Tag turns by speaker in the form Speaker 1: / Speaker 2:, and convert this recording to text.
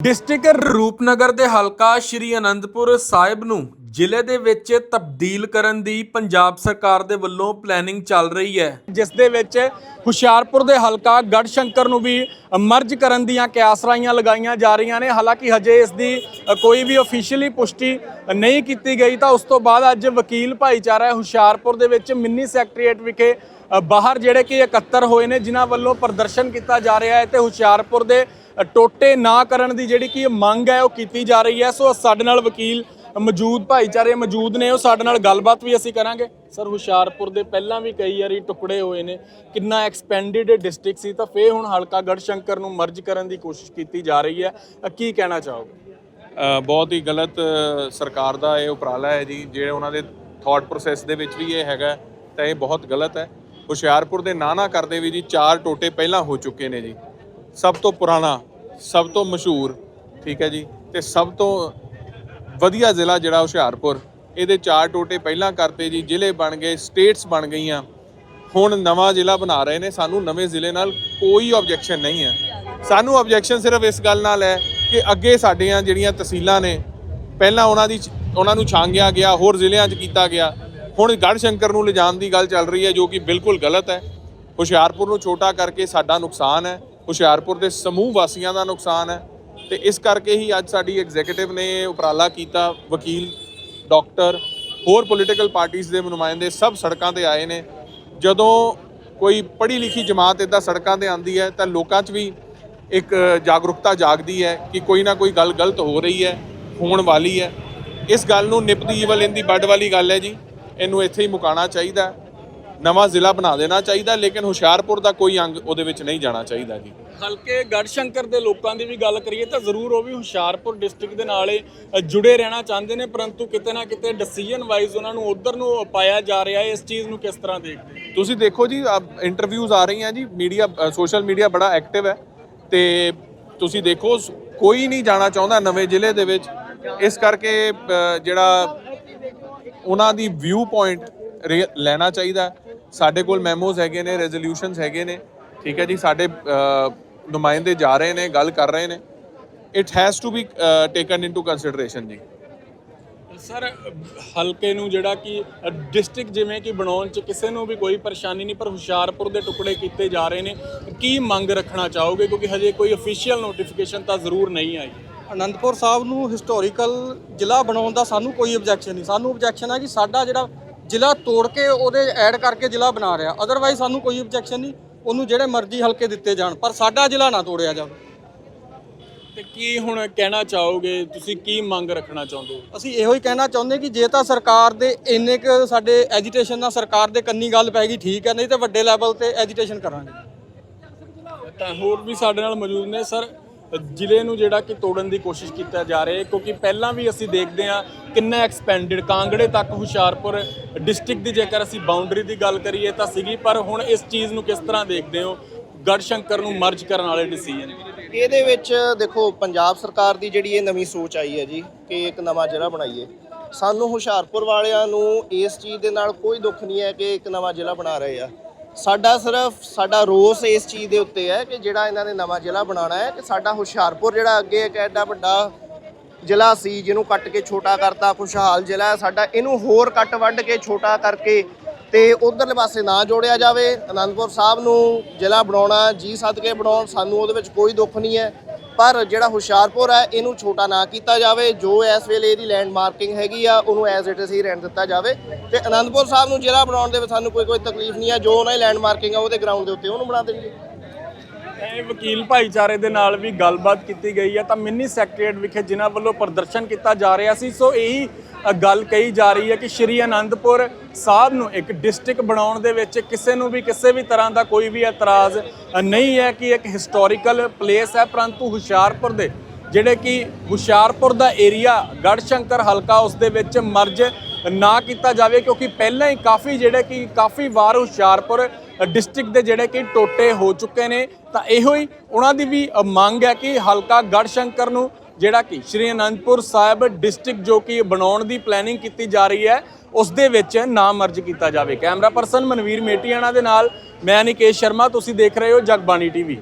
Speaker 1: District Rupnagar ਦੇ ਹਲਕਾ ਸ਼੍ਰੀ ਅਨੰਦਪੁਰ ਸਾਹਿਬ ਨੂੰ ਜ਼ਿਲ੍ਹੇ ਦੇ ਵਿੱਚ ਤਬਦੀਲ ਕਰਨ ਦੀ ਪੰਜਾਬ ਸਰਕਾਰ ਦੇ ਵੱਲੋਂ ਪਲੈਨਿੰਗ ਚੱਲ ਰਹੀ ਹੈ। ਜਿਸ ਦੇ ਵਿੱਚ ਹੁਸ਼ਿਆਰਪੁਰ ਦੇ ਹਲਕਾ ਗੜਸ਼ੰਕਰ ਨੂੰ ਵੀ ਮਰਜ ਕਰਨ ਦੀਆਂ ਕਿਆਸਰਾਈਆਂ ਲਗਾਈਆਂ ਜਾ ਰਹੀਆਂ ਨੇ। ਹਾਲਾਂਕਿ ਹਜੇ ਇਸ ਦੀ ਕੋਈ ਵੀ ਅਫੀਸ਼ੀਅਲੀ ਪੁਸ਼ਟੀ ਨਹੀਂ ਕੀਤੀ ਗਈ ਤਾਂ ਉਸ ਤੋਂ ਬਾਅਦ ਅੱਜ ਵਕੀਲ ਭਾਈਚਾਰਾ ਹੁਸ਼ਿਆਰਪੁਰ ਦੇ ਵਿੱਚ ਮਿੰਨੀ ਸੈਕਟਰੀਏਟ ਵਿਖੇ ਬਾਹਰ ਜਿਹੜੇ ਕਿ ਇਕੱਤਰ ਹੋਏ ਨੇ, ਜਿਨ੍ਹਾਂ ਵੱਲੋਂ ਪ੍ਰਦਰਸ਼ਨ ਕੀਤਾ ਜਾ ਰਿਹਾ ਹੈ ਤੇ ਹੁਸ਼ਿਆਰਪੁਰ ਦੇ ਟੋਟੇ ਨਾ ਕਰਨ ਦੀ ਜਿਹੜੀ ਕਿ ਮੰਗ ਹੈ, ਉਹ ਕੀਤੀ ਜਾ ਰਹੀ ਹੈ। ਸੋ ਸਾਡੇ ਨਾਲ ਵਕੀਲ ਮੌਜੂਦ, ਭਾਈਚਾਰੇ ਮੌਜੂਦ ਨੇ, ਉਹ ਸਾਡੇ ਨਾਲ ਗੱਲਬਾਤ ਵੀ ਅਸੀਂ ਕਰਾਂਗੇ। ਸਰ, ਹੁਸ਼ਿਆਰਪੁਰ ਦੇ ਪਹਿਲਾਂ ਵੀ ਕਈ ਵਾਰੀ ਟੁਕੜੇ ਹੋਏ ਨੇ, ਕਿੰਨਾ ਐਕਸਪੈਂਡਡ ਡਿਸਟ੍ਰਿਕਟ ਸੀ, ਤਾਂ ਫੇਰ ਹੁਣ ਹਲਕਾ ਗੜਸ਼ੰਕਰ ਨੂੰ ਮਰਜ ਕਰਨ ਦੀ ਕੋਸ਼ਿਸ਼ ਕੀਤੀ ਜਾ ਰਹੀ ਹੈ। ਕੀ ਕਹਿਣਾ ਚਾਹੋਗੇ?
Speaker 2: ਬਹੁਤ ਹੀ ਗਲਤ ਸਰਕਾਰ ਦਾ ਇਹ ਉਪਰਾਲਾ ਹੈ ਜੀ ਜਿਹੜੇ ਉਹਨਾਂ ਦੇ ਥਾਟ ਪ੍ਰੋਸੈਸ ਦੇ ਵਿੱਚ ਵੀ ਇਹ ਹੈਗਾ ਤਾਂ ਇਹ ਬਹੁਤ ਗਲਤ ਹੈ। ਹੁਸ਼ਿਆਰਪੁਰ ਦੇ ਨਾਨਾ ਕਰਦੇ ਵੀ ਜੀ, ਚਾਰ ਟੋਟੇ ਪਹਿਲਾਂ ਹੋ ਚੁੱਕੇ ਨੇ ਜੀ। ਸਭ ਤੋਂ ਪੁਰਾਣਾ, ਸਭ ਤੋਂ ਮਸ਼ਹੂਰ, ਠੀਕ ਹੈ ਜੀ, ਤੇ ਸਭ ਤੋਂ ਵਧੀਆ ਜ਼ਿਲ੍ਹਾ ਜਿਹੜਾ ਹੁਸ਼ਿਆਰਪੁਰ, ਇਹਦੇ ਚਾਰ ਟੋਟੇ ਪਹਿਲਾਂ ਕਰਤੇ ਜੀ, ਜ਼ਿਲ੍ਹੇ ਬਣ ਗਏ, ਸਟੇਟਸ ਬਣ ਗਈਆਂ। ਹੁਣ ਨਵਾਂ ਜ਼ਿਲ੍ਹਾ ਬਣਾ ਰਹੇ ਨੇ, ਸਾਨੂੰ ਨਵੇਂ ਜ਼ਿਲ੍ਹੇ ਨਾਲ ਕੋਈ ਆਬਜੈਕਸ਼ਨ ਨਹੀਂ ਹੈ। ਸਾਨੂੰ ਆਬਜੈਕਸ਼ਨ ਸਿਰਫ ਇਸ ਗੱਲ ਨਾਲ ਹੈ ਕਿ ਅੱਗੇ ਸਾਡੀਆਂ ਜਿਹੜੀਆਂ ਤਹਿਸੀਲਾਂ ਨੇ, ਪਹਿਲਾਂ ਉਹਨਾਂ ਦੀ ਉਹਨਾਂ ਨੂੰ ਛਾਂਗਿਆ ਗਿਆ, ਹੋਰ ਜ਼ਿਲ੍ਹਿਆਂ 'ਚ ਕੀਤਾ ਗਿਆ। ਹੁਣ ਗੜਸ਼ੰਕਰ ਨੂੰ ਲਿਜਾਣ ਦੀ ਗੱਲ ਚੱਲ ਰਹੀ ਹੈ, ਜੋ ਕਿ ਬਿਲਕੁਲ ਗਲਤ ਹੈ। ਹੁਸ਼ਿਆਰਪੁਰ ਨੂੰ ਛੋਟਾ ਕਰਕੇ ਸਾਡਾ ਨੁਕਸਾਨ ਹੈ। ਹੁਸ਼ਿਆਰਪੁਰ ਦੇ ਸਮੂਹ ਵਾਸੀਆਂ ਦਾ ਨੁਕਸਾਨ ਹੈ। ਤੇ ਇਸ ਕਰਕੇ ਹੀ ਅੱਜ ਸਾਡੀ ਐਗਜ਼ੀਕਿਊਟਿਵ ਨੇ ਉਪਰਾਲਾ ਕੀਤਾ। ਵਕੀਲ, ਡਾਕਟਰ, ਹੋਰ ਪੋਲੀਟੀਕਲ ਪਾਰਟੀਆਂ ਦੇ ਨੁਮਾਇੰਦੇ ਸਭ ਸੜਕਾਂ ਤੇ ਆਏ ਨੇ। ਜਦੋਂ ਕੋਈ ਪੜ੍ਹੀ ਲਿਖੀ ਜਮਾਤ ਇੱਦਾਂ ਸੜਕਾਂ ਤੇ ਆਂਦੀ ਹੈ, ਤਾਂ ਲੋਕਾਂ 'ਚ ਵੀ ਇੱਕ ਜਾਗਰੂਕਤਾ ਜਾਗਦੀ ਹੈ ਕਿ ਕੋਈ ਨਾ ਕੋਈ ਗੱਲ ਗਲਤ ਹੋ ਰਹੀ ਹੈ, ਹੋਣ ਵਾਲੀ ਹੈ। ਇਸ ਗੱਲ ਨੂੰ ਨਿਪਦੀ ਵੱਲ ਇਨ ਦੀ ਬੱਡ ਵਾਲੀ ਗੱਲ ਹੈ ਜੀ। ਇਹਨੂੰ ਇੱਥੇ ਹੀ ਮੁਕਾਣਾ ਚਾਹੀਦਾ। ਨਵਾਂ ਜ਼ਿਲ੍ਹਾ ਬਣਾ ਦੇਣਾ ਚਾਹੀਦਾ ਲੇਕਿਨ ਹੁਸ਼ਿਆਰਪੁਰ ਦਾ ਕੋਈ ਅੰਗ ਉਹਦੇ ਵਿੱਚ ਨਹੀਂ ਜਾਣਾ ਚਾਹੀਦਾ ਜੀ
Speaker 1: ਹਲਕੇ ਗੜਸ਼ੰਕਰ ਦੇ ਲੋਕਾਂ ਦੀ ਵੀ ਗੱਲ ਕਰੀਏ ਤਾਂ ਜ਼ਰੂਰ ਉਹ ਵੀ ਹੁਸ਼ਿਆਰਪੁਰ ਡਿਸਟ੍ਰਿਕਟ ਦੇ ਨਾਲ ਜੁੜੇ ਰਹਿਣਾ ਚਾਹੁੰਦੇ ਨੇ ਪਰੰਤੂ ਕਿਤੇ ਨਾ ਕਿਤੇ ਡਿਸੀਜਨ ਵਾਈਜ਼ ਉਹਨਾਂ ਨੂੰ ਉਧਰ ਨੂੰ ਪਾਇਆ ਜਾ ਰਿਹਾ ਹੈ ਇਸ ਚੀਜ਼ ਨੂੰ ਕਿਸ ਤਰ੍ਹਾਂ ਦੇਖਦੇ?
Speaker 2: ਤੁਸੀਂ ਦੇਖੋ ਜੀ ਇੰਟਰਵਿਊਜ਼ ਆ ਰਹੀਆਂ ਜੀ ਮੀਡੀਆ ਸੋਸ਼ਲ ਮੀਡੀਆ ਬੜਾ ਐਕਟਿਵ ਹੈ ਤੇ ਤੁਸੀਂ ਦੇਖੋ ਕੋਈ ਨਹੀਂ ਜਾਣਾ ਚਾਹੁੰਦਾ ਨਵੇਂ ਜ਼ਿਲ੍ਹੇ ਦੇ ਵਿੱਚ ਇਸ ਕਰਕੇ ਜਿਹੜਾ ਉਹਨਾਂ ਦੀ ਵਿਊ ਪੁਆਇੰਟ ਲੈਣਾ ਚਾਹੀਦਾ ਸਾਡੇ ਕੋਲ ਮੈਮੋਜ਼ ਹੈਗੇ ਨੇ ਰੈਜ਼ੋਲੂਸ਼ਨਸ ਹੈਗੇ ਨੇ। ਠੀਕ ਹੈ ਜੀ, ਸਾਡੇ ਨੁਮਾਇੰਦੇ ਜਾ ਰਹੇ ਨੇ, ਗੱਲ ਕਰ ਰਹੇ ਨੇ। It has to be taken into consideration ਜੀ।
Speaker 1: ਸਰ ਹਲਕੇ ਨੂੰ ਜਿਹੜਾ ਕਿ ਡਿਸਟ੍ਰਿਕਟ ਜਿਵੇਂ ਕਿ ਬਣਾਉਣ ਚ ਕਿਸੇ ਨੂੰ ਵੀ ਕੋਈ ਪਰੇਸ਼ਾਨੀ ਨਹੀਂ, ਪਰ ਹੁਸ਼ਿਆਰਪੁਰ ਦੇ ਟੁਕੜੇ ਕੀਤੇ ਜਾ ਰਹੇ ਨੇ। ਕੀ ਮੰਗ ਰੱਖਣਾ ਚਾਹੋਗੇ? ਕਿਉਂਕਿ ਹਜੇ ਕੋਈ ਅਫੀਸ਼ੀਅਲ ਨੋਟੀਫਿਕੇਸ਼ਨ ਤਾਂ ਜ਼ਰੂਰ ਨਹੀਂ ਆਈ।
Speaker 3: ਅਨੰਦਪੁਰ ਸਾਹਿਬ ਨੂੰ ਹਿਸਟੋਰੀਕਲ ਜ਼ਿਲ੍ਹਾ ਬਣਾਉਣ ਦਾ ਸਾਨੂੰ ਕੋਈ ਆਬਜੈਕਸ਼ਨ ਨਹੀਂ। ਸਾਨੂੰ ਆਬਜੈਕਸ਼ਨ ਹੈ ਕਿ ਸਾਡਾ ਜਿਹੜਾ ਜ਼ਿਲ੍ਹਾ ਤੋੜ ਕੇ ਉਹਦੇ ਐਡ ਕਰਕੇ ਜ਼ਿਲ੍ਹਾ ਬਣਾ ਰਿਹਾ। ਅਦਰਵਾਈਜ਼ ਸਾਨੂੰ ਕੋਈ ਆਬਜੈਕਸ਼ਨ ਨਹੀਂ। ਉਹਨੂੰ ਜਿਹੜੇ ਮਰਜ਼ੀ ਹਲਕੇ ਦਿੱਤੇ ਜਾਣ ਪਰ ਸਾਡਾ ਜ਼ਿਲ੍ਹਾ ਨਾ ਤੋੜਿਆ ਜਾਵੇ।
Speaker 1: ਤੇ ਕੀ ਹੁਣ ਕਹਿਣਾ ਚਾਹੋਗੇ? ਤੁਸੀਂ ਕੀ ਮੰਗ ਰੱਖਣਾ ਚਾਹੁੰਦੇ ਹੋ?
Speaker 3: ਅਸੀਂ ਇਹੋ ਹੀ ਕਹਿਣਾ ਚਾਹੁੰਦੇ ਕਿ ਜੇ ਤਾਂ ਸਰਕਾਰ ਦੇ ਇੰਨੇ ਕੁ ਸਾਡੇ ਐਜੀਟੇਸ਼ਨ ਨਾਲ ਸਰਕਾਰ ਦੇ ਕੰਨੀ ਗੱਲ ਪੈ ਗਈ ਠੀਕ ਹੈ ਨਹੀਂ ਤਾਂ ਵੱਡੇ ਲੈਵਲ ਤੇ ਐਜੀਟੇਸ਼ਨ ਕਰਾਂਗੇ।
Speaker 1: ਤਾਂ ਹੋਰ ਵੀ ਸਾਡੇ ਨਾਲ ਮੌਜੂਦ ਨੇ ਸਰ। ਜ਼ਿਲ੍ਹੇ ਨੂੰ ਜਿਹੜਾ ਕਿ ਤੋੜਨ ਦੀ ਕੋਸ਼ਿਸ਼ ਕੀਤਾ ਜਾ ਰਿਹਾ ਹੈ, ਕਿਉਂਕਿ ਪਹਿਲਾਂ ਵੀ ਅਸੀਂ ਦੇਖਦੇ ਹਾਂ ਕਿੰਨਾ ਐਕਸਪੈਂਡਡ ਕਾਂਗੜੇ ਤੱਕ ਹੁਸ਼ਿਆਰਪੁਰ ਡਿਸਟ੍ਰਿਕਟ ਦੀ ਜੇਕਰ ਅਸੀਂ ਬਾਉਂਡਰੀ ਦੀ ਗੱਲ ਕਰੀਏ ਤਾਂ ਸੀਗੀ, ਪਰ ਹੁਣ ਇਸ ਚੀਜ਼ ਨੂੰ ਕਿਸ ਤਰ੍ਹਾਂ ਦੇਖਦੇ ਹੋ? ਗੜਸ਼ੰਕਰ ਨੂੰ ਮਰਜ ਕਰਨ ਵਾਲੇ ਡਿਸੀਜਨ
Speaker 4: ਇਹਦੇ ਵਿੱਚ ਦੇਖੋ, ਪੰਜਾਬ ਸਰਕਾਰ ਦੀ ਜਿਹੜੀ ਇਹ ਨਵੀਂ ਸੋਚ ਆਈ ਹੈ ਜੀ ਕਿ ਇੱਕ ਨਵਾਂ ਜ਼ਿਲ੍ਹਾ ਬਣਾਈਏ। ਸਾਨੂੰ ਹੁਸ਼ਿਆਰਪੁਰ ਵਾਲਿਆਂ ਨੂੰ ਇਸ ਚੀਜ਼ ਦੇ ਨਾਲ ਕੋਈ ਦੁੱਖ ਨਹੀਂ ਹੈ ਕਿ ਇੱਕ ਨਵਾਂ ਜ਼ਿਲ੍ਹਾ ਬਣਾ ਰਹੇ ਆ। ਸਾਡਾ ਸਿਰਫ, ਸਾਡਾ ਰੋਸ ਇਸ ਚੀਜ਼ ਦੇ ਉੱਤੇ ਹੈ ਕਿ ਜਿਹੜਾ ਇਹਨਾਂ ਨੇ ਨਵਾਂ ਜ਼ਿਲ੍ਹਾ ਬਣਾਉਣਾ ਹੈ ਕਿ ਸਾਡਾ ਹੁਸ਼ਿਆਰਪੁਰ ਜਿਹੜਾ ਅੱਗੇ ਇੱਕ ਐਡਾ ਵੱਡਾ ਜ਼ਿਲ੍ਹਾ ਸੀ ਜਿਹਨੂੰ ਕੱਟ ਕੇ ਛੋਟਾ ਕਰਤਾ, ਖੁਸ਼ਹਾਲ ਜ਼ਿਲ੍ਹਾ ਸਾਡਾ ਇਹਨੂੰ ਹੋਰ ਕੱਟ ਵੱਢ ਕੇ ਛੋਟਾ ਕਰਕੇ ਤੇ ਉਧਰਲੇ ਪਾਸੇ ਨਾ ਜੋੜਿਆ ਜਾਵੇ। ਅਨੰਦਪੁਰ ਸਾਹਿਬ ਨੂੰ ਜ਼ਿਲ੍ਹਾ ਬਣਾਉਣਾ, ਜੀ ਸਦਕੇ ਬਣਾਉਣ ਸਾਨੂੰ ਉਹਦੇ ਵਿੱਚ ਕੋਈ ਦੁੱਖ ਨਹੀਂ ਹੈ। ਪਰ ਜਿਹੜਾ ਹੁਸ਼ਿਆਰਪੁਰ ਹੈ, ਇਹਨੂੰ ਛੋਟਾ ਨਾ ਕੀਤਾ ਜਾਵੇ। ਜੋ ਇਸ ਵੇਲੇ ਇਹਦੀ ਲੈਂਡ ਮਾਰਕਿੰਗ ਹੈਗੀ ਆ, ਉਹਨੂੰ ਐਜ਼ ਇਟ ਇਜ਼ ਹੀ ਰਹਿਣ ਦਿੱਤਾ ਜਾਵੇ। ਤੇ ਅਨੰਦਪੁਰ ਸਾਹਿਬ ਨੂੰ ਜ਼ਿਲ੍ਹਾ ਬਣਾਉਣ ਦੇ ਵਿੱਚ ਸਾਨੂੰ ਕੋਈ ਕੋਈ ਤਕਲੀਫ ਨਹੀਂ ਆ। ਜੋ ਉਹਨਾਂ ਦੀ ਲੈਂਡ ਮਾਰਕਿੰਗ ਆ ਉਹਦੇ ਗਰਾਊਂਡ ਦੇ ਉੱਤੇ ਉਹਨੂੰ ਬਣਾ ਦੇਈਏ
Speaker 1: ਇਹ ਵਕੀਲ ਭਾਈਚਾਰੇ ਦੇ ਨਾਲ ਵੀ ਗੱਲਬਾਤ ਕੀਤੀ ਗਈ ਹੈ ਤਾਂ ਮਿੰਨੀ ਸੈਕਟਰੀਏਟ ਵਿਖੇ ਜਿਨ੍ਹਾਂ ਵੱਲੋਂ ਪ੍ਰਦਰਸ਼ਨ ਕੀਤਾ ਜਾ ਰਿਹਾ ਸੀ, ਸੋ ਇਹੀ ਗੱਲ ਕਹੀ ਜਾ ਰਹੀ ਹੈ ਕਿ ਸ਼੍ਰੀ ਅਨੰਦਪੁਰ ਸਾਹਿਬ ਨੂੰ ਇੱਕ ਡਿਸਟ੍ਰਿਕਟ ਬਣਾਉਣ ਦੇ ਵਿੱਚ ਕਿਸੇ ਨੂੰ ਵੀ, ਕਿਸੇ ਵੀ ਤਰ੍ਹਾਂ ਦਾ ਕੋਈ ਵੀ ਇਤਰਾਜ਼ ਨਹੀਂ ਹੈ ਕਿ ਇੱਕ ਹਿਸਟੋਰੀਕਲ ਪਲੇਸ ਹੈ, ਪਰੰਤੂ ਹੁਸ਼ਿਆਰਪੁਰ ਦੇ, ਜਿਹੜੇ ਕਿ ਹੁਸ਼ਿਆਰਪੁਰ ਦਾ ਏਰੀਆ ਗੜਸ਼ੰਕਰ ਹਲਕਾ ਉਸ ਦੇ ਵਿੱਚ ਮਰਜ ਨਾ ਕੀਤਾ ਜਾਵੇ ਕਿਉਂਕਿ ਪਹਿਲਾਂ ਹੀ ਕਾਫੀ ਜਿਹੜੇ ਕਿ ਕਾਫੀ ਵਾਰ ਹੁਸ਼ਿਆਰਪੁਰ ਡਿਸਟ੍ਰਿਕਟ ਦੇ ਜਿਹੜੇ ਕਿ ਟੋਟੇ ਹੋ ਚੁੱਕੇ ਨੇ, ਤਾਂ ਇਹੋ ਹੀ ਉਹਨਾਂ ਦੀ ਵੀ ਮੰਗ ਹੈ ਕਿ ਹਲਕਾ ਗੜਸ਼ੰਕਰ ਨੂੰ ਜਿਹੜਾ ਕਿ ਸ਼੍ਰੀ ਅਨੰਦਪੁਰ ਸਾਹਿਬ ਡਿਸਟ੍ਰਿਕਟ ਜੋ ਕਿ ਬਣਾਉਣ ਦੀ ਪਲੈਨਿੰਗ ਕੀਤੀ ਜਾ ਰਹੀ ਹੈ, ਉਸ ਦੇ ਵਿੱਚ ਨਾਮ ਮਰਜ ਕੀਤਾ ਜਾਵੇ। ਕੈਮਰਾ ਪਰਸਨ ਮਨਵੀਰ ਮੇਟੀਆਣਾ ਦੇ ਨਾਲ, ਮੈਂ ਨਿਕੇਸ਼ ਸ਼ਰਮਾ, ਤੁਸੀਂ ਦੇਖ ਰਹੇ ਹੋ ਜਗਬਾਣੀ ਟੀਵੀ।